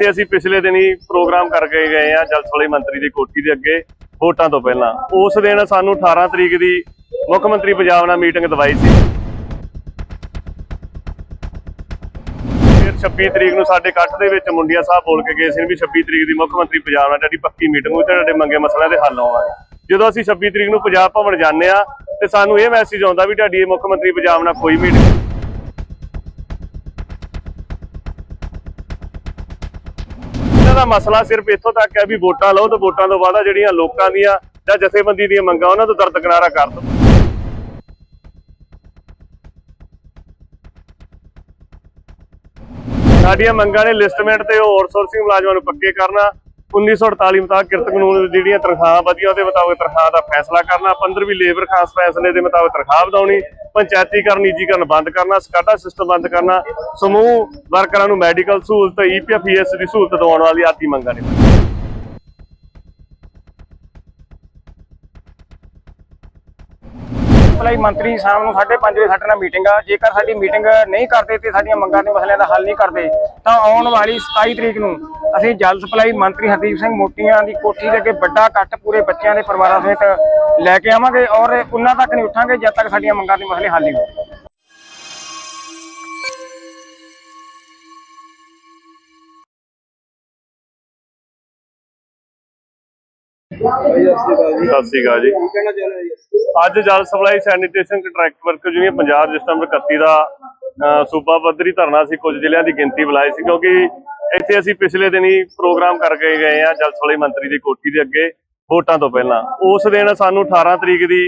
ਇੱਥੇ ਅਸੀਂ ਪਿਛਲੇ ਦਿਨੀ ਪ੍ਰੋਗਰਾਮ ਕਰਕੇ ਗਏ ਆ ਜਲਸਵਾਲੇ ਮੰਤਰੀ ਦੀ ਕੋਠੀ ਦੇ ਅੱਗੇ ਵੋਟਾਂ ਤੋਂ ਪਹਿਲਾਂ। ਉਸ ਦਿਨ ਸਾਨੂੰ 18 ਤਰੀਕ ਦੀ ਮੁੱਖ ਮੰਤਰੀ ਪੰਜਾਬ ਨਾਲ ਮੀਟਿੰਗ ਦਵਾਈ ਸੀ। ਫਿਰ 26 ਤਰੀਕ ਨੂੰ ਸਾਡੇ ਇਕੱਠ ਦੇ ਵਿੱਚ ਮੁੰਡਿਆ ਸਾਹਿਬ ਬੋਲ ਕੇ ਗਏ ਸੀ ਵੀ 26 ਤਰੀਕ ਦੀ ਮੁੱਖ ਮੰਤਰੀ ਪੰਜਾਬ ਨਾਲ ਤੁਹਾਡੀ ਪੱਕੀ ਮੀਟਿੰਗ ਹੋਈ ਤੁਹਾਡੇ ਮੰਗੇ ਮਸਲਿਆਂ ਦੇ ਹੱਲ ਆਵਾਂਗੇ ਜਦੋਂ ਅਸੀਂ 26 ਤਰੀਕ ਨੂੰ ਪੰਜਾਬ ਭਵਨ ਜਾਂਦੇ ਆ ਤੇ ਸਾਨੂੰ ਇਹ ਮੈਸੇਜ ਆਉਂਦਾ ਵੀ ਤੁਹਾਡੀ ਮੁੱਖ ਮੰਤਰੀ ਪੰਜਾਬ ਨਾਲ ਕੋਈ ਮੀਟਿੰਗ ਦਾ ਮਸਲਾ ਸਿਰਫ ਇੱਥੋਂ ਤੱਕ ਹੈ ਵੀ ਵੋਟਾਂ ਲਓ ਤੇ ਵੋਟਾਂ ਤੋਂ ਬਾਅਦ ਜਿਹੜੀਆਂ ਲੋਕਾਂ ਦੀਆਂ ਜਾਂ ਜਥੇਬੰਦੀ ਦੀਆਂ ਮੰਗਾਂ, ਉਹਨਾਂ ਤੋਂ ਦਰਦ ਕਿਨਾਰਾ ਕਰ ਦਿਓ। ਸਾਡੀਆਂ ਮੰਗਾਂ ਨੇ ਲਿਸਟਮੈਂਟ ਤੇ ਆਊਟਸੋਰਸਿੰਗ ਮੁਲਾਜ਼ਮਾਂ ਨੂੰ ਪੱਕੇ ਕਰਨਾ 1948 ਮੁਤਾਬਕ ਕਿਰਤ ਕਾਨੂੰਨ ਜਿਹੜੀਆਂ ਤਨਖਾਹਾਂ ਵਧੀਆਂ, ਉਹਦੇ ਮੁਤਾਬਕ ਤਨਖਾਹ ਦਾ ਫੈਸਲਾ ਕਰਨਾ 15ਵੀਂ ਲੇਬਰ ਖਾਸ ਫੈਸਲੇ ਦੇ ਮੁਤਾਬਕ ਤਨਖਾਹ ਵਧਾਉਣੀ, ਪੰਚਾਇਤੀਕਰਨ, ਨਿੱਜੀਕਰਨ ਬੰਦ ਕਰਨਾ, ਸਕਾਡਾ ਸਿਸਟਮ ਬੰਦ ਕਰਨਾ, ਸਮੂਹ ਵਰਕਰਾਂ ਨੂੰ ਮੈਡੀਕਲ ਸਹੂਲਤ ਈਪੀਐਫ ਦੀ ਸਹੂਲਤ ਦਿਵਾਉਣ ਵਾਲੀ ਆਦੀ ਮੰਗਾਂ ਨੇ। ਭਲਾਈ ਮੰਤਰੀ ਸ਼ਾਮ ਨੂੰ 5:30 ਵਜੇ ਸਾਡੇ ਨਾਲ ਮੀਟਿੰਗ ਆ। ਜੇਕਰ ਸਾਡੀ ਮੀਟਿੰਗ ਨਹੀਂ ਕਰਦੇ ਤੇ ਸਾਡੀਆਂ ਮੰਗਾਂ ਦੇ ਮਸਲਿਆਂ ਦਾ ਹੱਲ ਨਹੀਂ ਕਰਦੇ ਤਾਂ ਆਉਣ ਵਾਲੀ 27 ਤਰੀਕ ਨੂੰ ਅਸੀਂ ਜਲ ਸਪਲਾਈ ਮੰਤਰੀ ਹਰਦੀਪ ਸਿੰਘ ਮੋਟੀਆਂ ਦੀ ਕੋਠੀ ਦੇ ਅੱਗੇ ਵੱਡਾ ਇਕੱਠ ਪੂਰੇ ਬੱਚਿਆਂ ਦੇ ਪਰਿਵਾਰਾਂ ਸਮੇਤ ਲੈ ਕੇ ਆਵਾਂਗੇ ਔਰ ਉਹਨਾਂ ਤੱਕ ਨਹੀਂ ਉੱਠਾਂਗੇ ਜਦ ਤੱਕ ਸਾਡੀਆਂ ਮੰਗਾਂ ਦੇ ਮਸਲੇ ਹੱਲ ਨਹੀਂ ਹੁੰਦੇ ਸਤਿ ਸ੍ਰੀ ਅਕਾਲ ਜੀ? ਅੱਜ ਜਲ supply sanitation contract worker union Punjab ਜਿਸਟਮ 31 ਦਾ ਅਹ, ਸੂਬਾ ਪੱਧਰੀ ਧਰਨਾ ਸੀ ਕੁਝ ਜ਼ਿਲ੍ਹਿਆਂ ਦੀ ਗਿਣਤੀ ਬੁਲਾਈ ਸੀ ਕਿਉਂਕਿ ਇੱਥੇ ਅਸੀਂ ਪਿਛਲੇ ਦਿਨੀ ਪ੍ਰੋਗਰਾਮ ਕਰਕੇ ਗਏ ਆ ਜਲ ਸਪਲਾਈ ਮੰਤਰੀ ਦੀ ਕੋਠੀ ਦੇ ਅੱਗੇ ਵੋਟਾਂ ਤੋਂ ਪਹਿਲਾਂ। ਉਸ ਦਿਨ ਸਾਨੂੰ 18 ਤਰੀਕ ਦੀ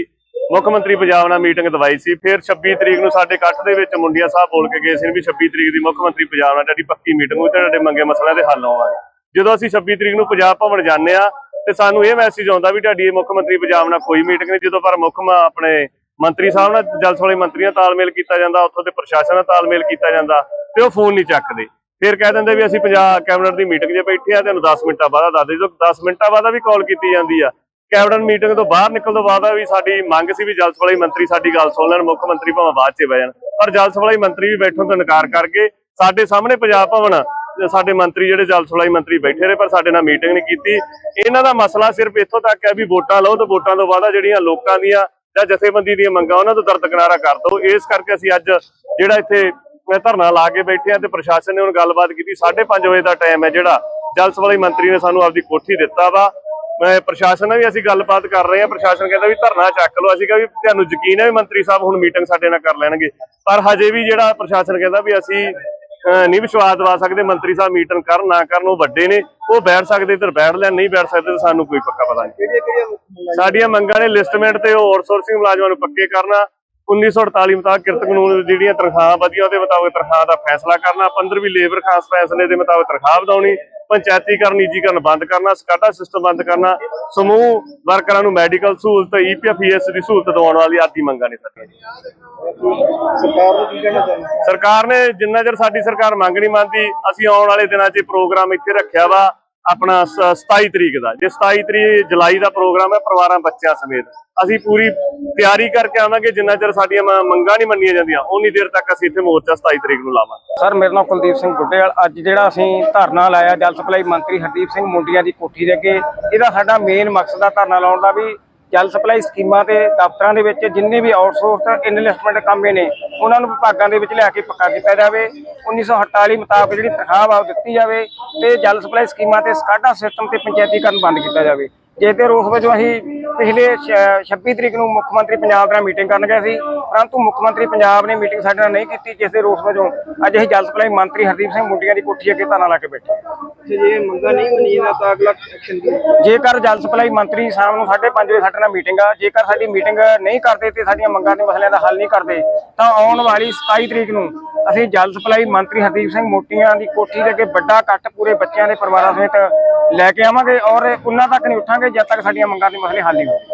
ਮੁੱਖ ਮੰਤਰੀ ਪੰਜਾਬ ਨਾਲ ਮੀਟਿੰਗ ਦਵਾਈ ਸੀ ਫਿਰ 26 ਤਰੀਕ ਨੂੰ ਸਾਡੇ ਇਕੱਠ ਦੇ ਵਿੱਚ ਮੁੰਡਿਆ ਸਾਹਿਬ ਬੋਲ ਕੇ ਗਏ ਸੀ ਵੀ 26 ਤਰੀਕ ਦੀ ਮੁੱਖ ਮੰਤਰੀ ਪੰਜਾਬ ਨਾਲ ਤੁਹਾਡੀ ਪੱਕੀ ਮੀਟਿੰਗ ਹੋਈ ਤੇ ਤੁਹਾਡੇ ਮੰਗੇ ਮਸਲਿਆਂ ਦੇ ਹੱਲ ਆਵਾਂਗੇ ਜਦੋਂ ਅਸੀਂ 26 ਤਰੀਕ ਨੂੰ ਪੰਜਾਬ ਭਵਨ ਜਾਂਦੇ ਆ ਤੇ ਸਾਨੂੰ ਇਹ ਮੈਸੇਜ ਆਉਂਦਾ ਵੀ ਤੁਹਾਡੀ ਮੁੱਖ ਮੰਤਰੀ ਪੰਜਾਬ ਨਾਲ ਕੋਈ ਮੀਟਿੰਗ ਨਹੀਂ, ਜਦੋਂ ਪਰ ਮੁੱਖ ਆਪਣੇ ਮੰਤਰੀ ਸਾਹਿਬ ਨਾਲ ਜਲਸਵਾਲੇ ਮੰਤਰੀਆਂ ਤਾਲਮੇਲ ਕੀਤਾ ਜਾਂਦਾ, ਉੱਥੋਂ ਦੇ ਪ੍ਰਸ਼ਾਸਨ ਨਾਲ ਤਾਲਮੇਲ ਕੀਤਾ ਜਾਂਦਾ ਤੇ ਉਹ ਫੋਨ ਨਹੀਂ ਚੱਕਦੇ। ਫਿਰ ਕਹਿ ਦਿੰਦੇ ਵੀ ਅਸੀਂ ਪੰਜਾਬ ਕੈਬਨਿਟ ਦੀ ਮੀਟਿੰਗ 'ਚ ਬੈਠੇ ਆ ਤੁਹਾਨੂੰ 10 ਮਿੰਟਾਂ ਬਾਅਦ ਦੱਸ ਦੇ, ਜਦੋਂ 10 ਮਿੰਟਾਂ ਬਾਅਦ ਵੀ ਕਾਲ ਕੀਤੀ ਜਾਂਦੀ ਆ। ਕੈਬਨਿਟ ਮੀਟਿੰਗ ਤੋਂ ਬਾਹਰ ਨਿਕਲਣ ਤੋਂ ਬਾਅਦ ਵੀ ਸਾਡੀ ਮੰਗ ਸੀ ਵੀ ਜਲਸਵਾਲੇ ਮੰਤਰੀ ਸਾਡੀ ਗੱਲ ਸੁਣ ਲੈਣ, ਮੁੱਖ ਮੰਤਰੀ ਭਾਵੇਂ ਬਾਅਦ 'ਚ ਬਹਿ ਜਾਣ। ਪਰ ਜਲਸਵਾਲੇ ਮੰਤਰੀ ਵੀ ਬੈਠਣ ਤੋਂ ਇਨਕਾਰ ਕਰਕੇ ਸਾਡੇ ਸਾਹਮਣੇ ਪੰਜਾਬ ਭਵਨ ਸਾਡੇ ਮੰਤਰੀ ਜਿਹੜੇ ਜਲ ਸਪਲਾਈ ਮੰਤਰੀ ਬੈਠੇ ਰਹੇ, ਪਰ ਸਾਡੇ ਨਾਲ ਮੀਟਿੰਗ ਨਹੀਂ ਕੀਤੀ। ਇਹਨਾਂ ਦਾ ਮਸਲਾ ਸਿਰਫ ਇੱਥੋਂ ਤੱਕ ਹੈ ਵੀ ਵੋਟਾਂ ਲਓ ਤੇ ਵੋਟਾਂ ਤੋਂ ਬਾਅਦ ਜਿਹੜੀਆਂ ਲੋਕਾਂ ਦੀਆਂ ਜਾਂ ਜਥੇਬੰਦੀ ਦੀਆਂ ਮੰਗਾਂ, ਉਹਨਾਂ ਤੋਂ ਦਰਦ ਕਿਨਾਰਾ ਕਰ ਦਿਓ। ਇਸ ਕਰਕੇ ਅਸੀਂ ਅੱਜ ਜਿਹੜਾ ਇੱਥੇ ਮੈਂ ਧਰਨਾ ਲਾ ਕੇ ਬੈਠੇ ਆ ਤੇ ਪ੍ਰਸ਼ਾਸਨ ਨੇ ਹੁਣ ਗੱਲਬਾਤ ਕੀਤੀ। 5:30 ਵਜੇ ਦਾ ਟਾਈਮ ਹੈ ਜਿਹੜਾ। ਜਲ ਸਪਲਾਈ ਮੰਤਰੀ ਨੇ ਸਾਨੂੰ ਆਪਦੀ ਕੋਠੀ ਦਿੱਤਾ ਵਾ। ਮੈਂ ਪ੍ਰਸ਼ਾਸਨ ਨਾਲ ਵੀ ਅਸੀਂ ਗੱਲਬਾਤ ਕਰ ਰਹੇ ਹਾਂ। ਪ੍ਰਸ਼ਾਸਨ ਕਹਿੰਦਾ ਵੀ ਧਰਨਾ ਚੱਕ ਲਓ। ਅਸੀਂ ਕਿਹਾ ਵੀ ਤੁਹਾਨੂੰ ਯਕੀਨ ਹੈ ਵੀ ਮੰਤਰੀ ਸਾਹਿਬ ਹੁਣ ਮੀਟਿੰਗ ਸਾਡੇ ਨਾਲ ਕਰ ਲੈਣਗੇ। ਪਰ ਹਜੇ ਵੀ ਜਿਹੜਾ ਪ੍ਰਸ਼ਾਸਨ ਕਹਿੰਦਾ ਵੀ ਅਸੀਂ ਨਹੀਂ ਵਿਸ਼ਵਾਸ ਦਵਾ ਸਕਦੇ ਮੰਤਰੀ ਸਾਹਿਬ ਮੀਟਿੰਗ ਕਰਨ ਨਾ ਕਰਨ ਉਹ ਵੱਡੇ ਨੇ ਉਹ ਬੈਠ ਸਕਦੇ ਇੱਧਰ ਬੈਠ ਲੈਣ ਨਹੀਂ ਬੈਠ ਸਕਦੇ ਤਾਂ ਸਾਨੂੰ ਕੋਈ ਪੱਕਾ ਪਤਾ ਨਹੀਂ। ਸਾਡੀਆਂ ਮੰਗਾਂ ਨੇ ਲਿਸਟਮੈਂਟ ਤੇ ਆਊਟਸੋਰਸਿੰਗ ਮੁਲਾਜ਼ਮਾਂ ਨੂੰ ਪੱਕੇ ਕਰਨਾ 1948 ਮੁਤਾਬਕ ਕਿਰਤ ਕਾਨੂੰਨ ਦੀ ਜਿਹੜੀਆਂ ਤਨਖਾਹਾਂ ਵਧੀਆਂ ਉਹਦੇ ਮੁਤਾਬਕ ਤਨਖਾਹ ਦਾ ਫੈਸਲਾ ਕਰਨਾ 15ਵੀਂ ਲੇਬਰ ਖਾਸ ਫੈਸਲੇ ਦੇ ਮੁਤਾਬਕ ਤਨਖਾਹ ਵਧਾਉਣੀ ਪੰਚਾਇਤੀਕਰਨ ਨਿੱਜੀਕਰਨ ਬੰਦ ਕਰਨਾ ਸਕਾਡਾ ਸਿਸਟਮ ਬੰਦ ਕਰਨਾ ਸਮੂਹ ਵਰਕਰਾਂ ਨੂੰ ਮੈਡੀਕਲ ਸਹੂਲਤ ਈਪੀਐਫ ਦੀ ਸਹੂਲਤ ਦਿਵਾਉਣ ਵਾਲੀ ਆਦੀ ਮੰਗਾਂ ਨੇ ਸਰਕਾਰ ਨੂੰ ਕੀ ਕਹਿਣਾ ਚਾਹੁੰਦੇ ਸਰਕਾਰ ਨੇ ਜਿੰਨਾ ਚਿਰ ਸਾਡੀ ਸਰਕਾਰ ਮੰਗ ਨਹੀਂ ਮੰਨਦੀ ਅਸੀਂ ਆਉਣ ਵਾਲੇ ਦਿਨਾਂ 'ਚ ਪ੍ਰੋਗਰਾਮ ਇੱਥੇ ਰੱਖਿਆ ਵਾ। ਆਪਣਾ 27 ਤਰੀਕ ਦਾ। ਜੇ 27 ਤਰੀਕ ਜੁਲਾਈ ਦਾ ਪ੍ਰੋਗਰਾਮ ਹੈ, ਪਰਿਵਾਰਾਂ ਬੱਚਿਆਂ ਸਮੇਤ। ਅਸੀਂ ਪੂਰੀ ਤਿਆਰੀ ਕਰਕੇ ਆਵਾਂਗੇ, ਜਿੰਨਾ ਚਿਰ ਸਾਡੀਆਂ ਮੰਗਾਂ ਨਹੀਂ ਮੰਨੀਆਂ ਜਾਂਦੀਆਂ ਉਨੀ ਦੇਰ ਤੱਕ ਅਸੀਂ ਇੱਥੇ ਮੋਰਚਾ 27 ਤਰੀਕ ਨੂੰ ਲਾਵਾਂਗੇ। ਸਰ, ਮੇਰਾ ਨਾਮ ਕੁਲਦੀਪ ਸਿੰਘ ਬੁੱਢੇਵਾਲ ਅੱਜ ਜਿਹੜਾ ਅਸੀਂ ਧਰਨਾ ਲਾਇਆ, ਜਲ ਸਪਲਾਈ ਮੰਤਰੀ ਹਰਦੀਪ ਸਿੰਘ ਮੁੰਡੀਆਂ ਦੀ ਕੋਠੀ ਦੇ ਅੱਗੇ, ਇਹਦਾ ਸਾਡਾ ਮੇਨ ਮਕਸਦ ਆ ਧਰਨਾ ਲਾਉਣ ਦਾ ਵੀ ਜਲ ਸਪਲਾਈ ਸਕੀਮਾਂ ਤੇ ਦਫ਼ਤਰਾਂ ਦੇ ਵਿੱਚ ਜਿੰਨੇ ਵੀ ਆਊਟਸੋਰਸ ਇਨਵੈਸਟਮੈਂਟ ਕੰਮੇ ਨੇ, ਉਹਨਾਂ ਨੂੰ ਵਿਭਾਗਾਂ ਦੇ ਵਿੱਚ ਲਿਆ ਕੇ ਪੱਕਾ ਕੀਤਾ ਜਾਵੇ। 1948 ਮੁਤਾਬਕ ਜਿਹੜੀ ਤਨਖਾਹ ਆ ਉਹ ਦਿੱਤੀ ਜਾਵੇ ਤੇ ਜਲ ਸਪਲਾਈ ਸਕੀਮਾਂ ਤੇ ਸਕਾਡਾ ਸਿਸਟਮ ਤੇ ਪੰਚਾਇਤੀਕਰਨ ਬੰਦ ਕੀਤਾ ਜਾਵੇ। ਜੇ ਤੇ ਰੋਸ ਵਜੋਂ ਅਸੀਂ ਪਿਛਲੇ ਛ- 26 ਤਰੀਕ ਨੂੰ ਮੁੱਖ ਮੰਤਰੀ ਪੰਜਾਬ ਨਾਲ ਮੀਟਿੰਗ ਕਰਨ ਗਏ ਸੀ ਪਰੰਤੂ ਮੁੱਖ ਮੰਤਰੀ ਪੰਜਾਬ ਨੇ ਮੀਟਿੰਗ ਸਾਡੇ ਨਾਲ ਨਹੀਂ ਕੀਤੀ ਜਿਸ ਦੇ ਰੋਸ ਵਜੋਂ ਅੱਜ ਅਸੀਂ ਜਲ ਸਪਲਾਈ ਮੰਤਰੀ ਹਰਦੀਪ ਸਿੰਘ ਮੁੰਡੀਆਂ ਦੀ ਕੋਠੀ ਅੱਗੇ ਧਰਨਾ ਲਾ ਕੇ ਬੈਠੇ। ਜੇ ਮੰਗਾਂ ਨਹੀਂ ਮੰਨੀਆਂ ਤਾਂ ਅਗਲਾ ਐਕਸ਼ਨ ਜੇਕਰ ਜਲ ਸਪਲਾਈ ਮੰਤਰੀ ਸ਼ਾਮ ਨੂੰ 5:30 ਵਜੇ ਸਾਡੇ ਨਾਲ ਮੀਟਿੰਗ ਆ ਜੇਕਰ ਸਾਡੀ ਮੀਟਿੰਗ ਨਹੀਂ ਕਰਦੇ ਤੇ ਸਾਡੀਆਂ ਮੰਗਾਂ ਦੇ ਮਸਲਿਆਂ ਦਾ ਹੱਲ ਨਹੀਂ ਕਰਦੇ ਤਾਂ ਆਉਣ ਵਾਲੀ 27 ਤਰੀਕ ਨੂੰ ਅਸੀਂ ਜਲ ਸਪਲਾਈ ਮੰਤਰੀ ਹਰਦੀਪ ਸਿੰਘ ਮੋਟੀਆਂ ਦੀ ਕੋਠੀ ਦੇ ਅੱਗੇ ਵੱਡਾ ਇਕੱਠ ਪੂਰੇ ਬੱਚਿਆਂ ਦੇ ਪਰਿਵਾਰਾਂ ਸਮੇਤ ਲੈ ਕੇ ਆਵਾਂਗੇ ਔਰ ਉਹਨਾਂ ਤੱਕ ਨਹੀਂ ਉੱਠਾਂਗੇ ਜਦ ਤੱਕ ਸਾਡੀਆਂ ਮੰਗਾਂ ਦੇ ਮਸਲੇ ਹੱਲ ਨਹੀਂ ਹੁੰਦੇ